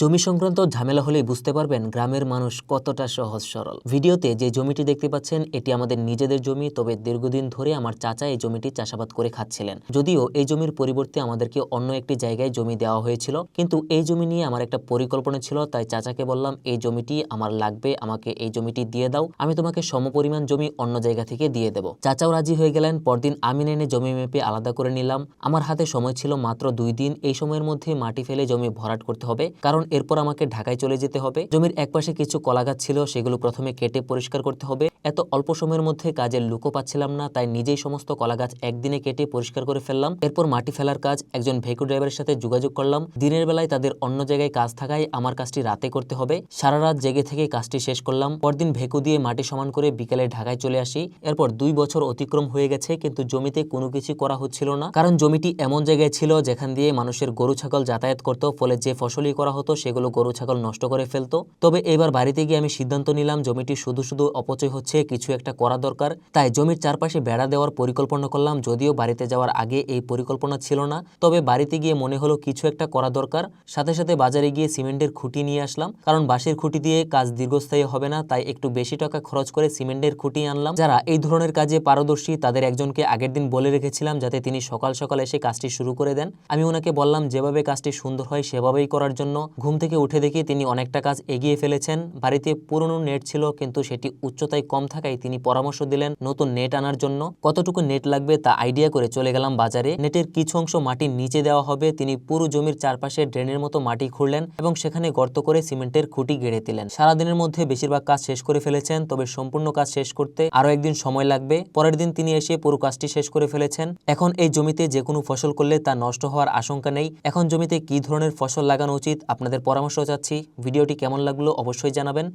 জমি সংক্রান্ত ঝামেলা হলেই বুঝতে পারবেন গ্রামের মানুষ কতটা সহজ সরল। ভিডিওতে যে জমিটি দেখতে পাচ্ছেন, এটি আমাদের নিজেদের জমি, তবে দীর্ঘদিন ধরে আমার চাচা এই জমিটি চাষাবাদ করে খাচ্ছিলেন। যদিও এই জমির পরিবর্তে আমাদেরকে অন্য একটি জায়গায় জমি দেওয়া হয়েছিল, কিন্তু এই জমি নিয়ে আমার একটা পরিকল্পনা ছিল, তাই চাচাকে বললাম, এই জমিটি আমার লাগবে, আমাকে এই জমিটি দিয়ে দাও, আমি তোমাকে সমপরিমাণ জমি অন্য জায়গা থেকে দিয়ে দেব। চাচাও রাজি হয়ে গেলেন, পরদিন আমি এনে জমি মেপে আলাদা করে নিলাম। আমার হাতে সময় ছিল মাত্র দুই দিন, এই সময়ের মধ্যে মাটি ফেলে জমি ভরাট করতে হবে, কারণ এরপর আমাকে ঢাকায় চলে যেতে হবে। জমির একপাশে কিছু কলা গাছ ছিল, সেগুলো প্রথমে কেটে পরিষ্কার করতে হবে। এত অল্প সময়ের মধ্যে কাজের লুকো পাচ্ছিলাম না, তাই নিজেই সমস্ত কলা গাছ একদিনে কেটে পরিষ্কার করে ফেললাম। এরপর মাটি ফেলার কাজ, একজন ভেকু ড্রাইভারের সাথে যোগাযোগ করলাম। দিনের বেলায় তাদের অন্য জায়গায় কাজ থাকায় আমার কাজটি রাতে করতে হবে। সারা রাত জেগে থেকে কাজটি শেষ করলাম। পরদিন ভেকু দিয়ে মাটি সমান করে বিকেলে ঢাকায় চলে আসি। এরপর দুই বছর অতিক্রম হয়ে গেছে, কিন্তু জমিতে কোনো কিছু করা হচ্ছিল না। কারণ জমিটি এমন জায়গায় ছিল যেখান দিয়ে মানুষের গরু ছাগল যাতায়াত করত, ফলে যে ফসলই করা হতো সেগুলো গরু, ছাগল নষ্ট করে ফেলতো। তবে এবার বাড়িতে গিয়ে আমি সিদ্ধান্ত নিলাম, জমিটি শুধু শুধু অপচয় হচ্ছে, কিছু একটা করা দরকার। তাই জমির চারপাশে বেড়া দেওয়ার পরিকল্পনা করলাম, যদিও বাড়িতে যাওয়ার আগে এই পরিকল্পনা ছিল না। তবে বাড়িতে গিয়ে মনে হলো কিছু একটা করা দরকার। সাথে সাথে বাজারে গিয়ে সিমেন্টের খুঁটি নিয়ে আসলাম, কারণ বাঁশের খুঁটি দিয়ে কাজ দীর্ঘস্থায়ী হবে না, তাই একটু বেশি টাকা খরচ করে সিমেন্টের খুঁটি আনলাম। যারা এই ধরনের কাজে পারদর্শী, তাদের একজনকে আগের দিন বলে রেখেছিলাম, যাতে তিনি সকাল সকাল এসে কাজটি শুরু করে দেন। আমি ওনাকে বললাম, যেভাবে কাজটি সুন্দর হয়, সেভাবেই করার জন্য। ঘুম থেকে উঠে দেখি তিনি অনেকটা কাজ এগিয়ে ফেলেছেন। বাড়িতে পুরনো নেট ছিল, কিন্তু সেটি উচ্চতায় কম থাকায় তিনি পরামর্শ দিলেন নতুন নেট আনার জন্য। কতটুকু নেট লাগবে তা আইডিয়া করে চলে গেলাম বাজারে। নেটের কিছু অংশ মাটির নিচে দেওয়া হবে। তিনি পুরো জমির চারপাশে ড্রেনের মতো মাটি খুঁড়লেন এবং সেখানে গর্ত করে সিমেন্টের খুঁটি গেড়ে দিলেন। সারাদিনের মধ্যে বেশিরভাগ কাজ শেষ করে ফেলেছেন, তবে সম্পূর্ণ কাজ শেষ করতে আরও একদিন সময় লাগবে। পরের দিন তিনি এসে পুরো কাজটি শেষ করে ফেলেছেন। এখন এই জমিতে যে কোনো ফসল করলে তা নষ্ট হওয়ার আশঙ্কা নেই। এখন জমিতে কি ধরনের ফসল লাগানো উচিত আপনাদের পরামর্শ চাচ্ছি। ভিডিওটি কেমন লাগল অবশ্যই জানাবেন।